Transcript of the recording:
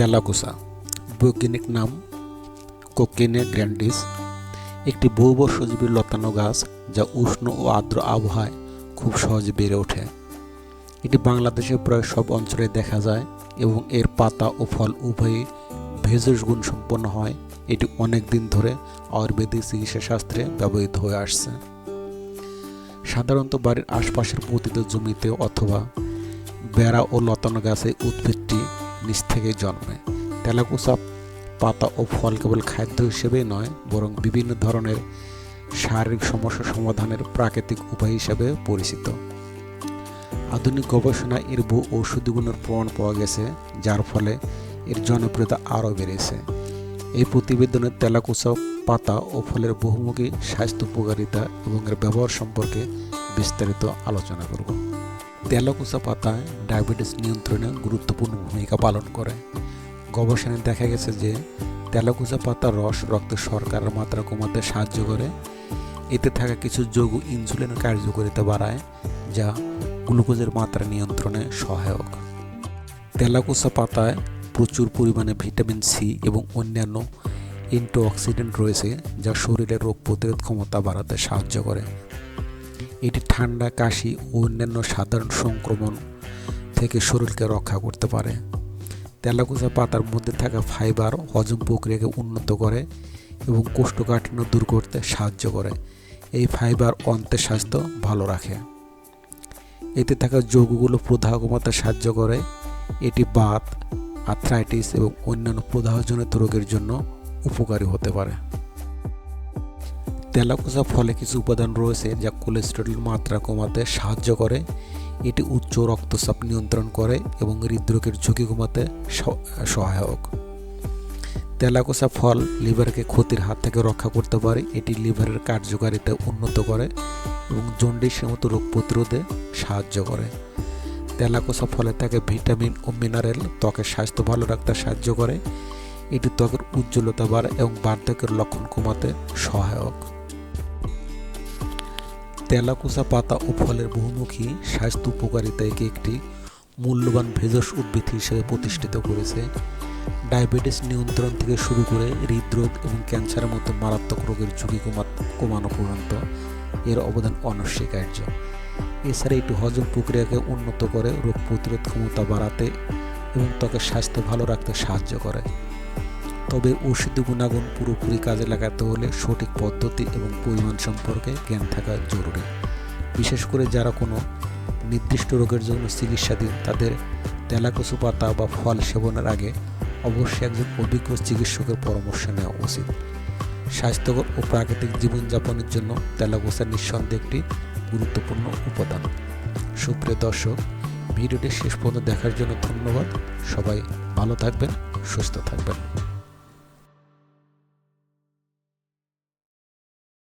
তেলাকুসা বৈজ্ঞানিক নাম কোকিনে গ্র্যান্ডিস, একটি বহুবর্ষজীবী লতানো গাছ যা উষ্ণ ও আর্দ্র আবহাওয়ায় খুব সহজে বেড়ে ওঠে। এটি বাংলাদেশের প্রায় সব অঞ্চলে দেখা যায় এবং এর পাতা ও ফল উভয়ই ভেষজ গুণ সম্পন্ন হয়। এটি অনেক দিন ধরে আয়ুর্বেদিক চিকিৎসা শাস্ত্রে ব্যবহৃত হয়ে আসছে। সাধারণত বাড়ির আশপাশের পতিত জমিতে অথবা বেড়া ও লতানো গাছে উদ্ভিদটি নিচ থেকে জন্মে। তেলাকুচা পাতা ও ফল কেবল খাদ্য হিসেবেই নয়, বরং বিভিন্ন ধরনের শারীরিক সমস্যা সমাধানের প্রাকৃতিক উপায় হিসেবে পরিচিত। আধুনিক গবেষণায় এর বহু ঔষধি গুণের প্রমাণ পাওয়া গেছে, যার ফলে এর জনপ্রিয়তা আরও বেড়েছে। এই প্রতিবেদনে তেলাকুচা পাতা ও ফলের বহুমুখী স্বাস্থ্য উপকারিতা এবং এর ব্যবহার সম্পর্কে বিস্তারিত আলোচনা করব। তেলাকুচা পাতা, ডায়াবেটিস নিয়ন্ত্রণে গুরুত্বপূর্ণ ভূমিকা পালন করে। গবেষণায় দেখা গেছে যে তেলাকুচা পাতার রস রক্তে শর্করার মাত্রা কমাতে সাহায্য করে। এতে থাকা কিছু যৌগ ইনসুলিনের কার্যকারিতা বাড়ায়, যা গ্লুকোজের মাত্রা নিয়ন্ত্রণে সহায়ক। তেলাকুচা পাতায় প্রচুর পরিমাণে ভিটামিন সি এবং অন্যান্য অ্যান্টিঅক্সিডেন্ট রয়েছে, যা শরীরের রোগ প্রতিরোধ ক্ষমতা বাড়াতে সাহায্য করে। এটি ঠান্ডা, কাশি ও অন্যান্য সাধারণ সংক্রমণ থেকে শরীরকে রক্ষা করতে পারে। তেলাকুচা পাতার মধ্যে থাকা ফাইবার হজম প্রক্রিয়াকে উন্নত করে এবং কোষ্ঠকাঠিন্য দূর করতে সাহায্য করে। এই ফাইবার স্বাস্থ্য ভালো রাখে। এতে থাকা যৌগগুলো প্রদাহ কমাতে সাহায্য করে। এটি বাত, আর্থ্রাইটিস এবং অন্যান্য প্রদাহজনিত রোগের জন্য উপকারী হতে পারে। তেলাকুচা ফলে কিছু উপাদান রয়েছে যা কোলেস্টেরলের মাত্রা কমাতে সাহায্য করে। এটি উচ্চ রক্তচাপ নিয়ন্ত্রণ করে এবং হৃদরোগের ঝুঁকি কমাতে সহায়ক। তেলাকুচা ফল লিভারকে ক্ষতির হাত থেকে রক্ষা করতে পারে। এটি লিভারের কার্যকারিতা উন্নত করে এবং জন্ডিসের মতো রোগ প্রতিরোধে সাহায্য করে। তেলাকুচা ফলে থাকে ভিটামিন ও মিনারেল, ত্বকের স্বাস্থ্য ভালো রাখতে সাহায্য করে। এটি ত্বকের উজ্জ্বলতা বাড়ায় এবং বার্ধক্যের লক্ষণ কমাতে সহায়ক। তেলাকুচা পাতা ও ফলের বহুমুখী স্বাস্থ্য উপকারিতা একে একটি মূল্যবান ভেষজ উদ্ভিদ হিসেবে প্রতিষ্ঠিত করেছে। ডায়াবেটিস নিয়ন্ত্রণ থেকে শুরু করে হৃদরোগ এবং ক্যান্সারের মতো মারাত্মক রোগের ঝুঁকি কমা কমানো পর্যন্ত এর অবদান অনস্বীকার্য। এছাড়া এটি হজম প্রক্রিয়াকে উন্নত করে, রোগ প্রতিরোধ ক্ষমতা বাড়াতে এবং ত্বকের স্বাস্থ্য ভালো রাখতে সাহায্য করে। তবে ঔষধি গুণাগুণ পুরোপুরি কাজে লাগাতে হলে সঠিক পদ্ধতি এবং পরিমাণ সম্পর্কে জ্ঞান থাকা জরুরি। বিশেষ করে যারা কোনো নির্দিষ্ট রোগের জন্য চিকিৎসাধীন, তাদের তেলাকচু পাতা বা ফল সেবনের আগে অবশ্যই একজন অভিজ্ঞ চিকিৎসকের পরামর্শ নেওয়া উচিত। স্বাস্থ্যকর ও প্রাকৃতিক জীবনযাপনের জন্য তেলাকোসা নিঃসন্দেহে একটি গুরুত্বপূর্ণ উপাদান। সুপ্রিয় দর্শক, ভিডিওটি শেষ পর্যন্ত দেখার জন্য ধন্যবাদ। সবাই ভালো থাকবেন, সুস্থ থাকবেন।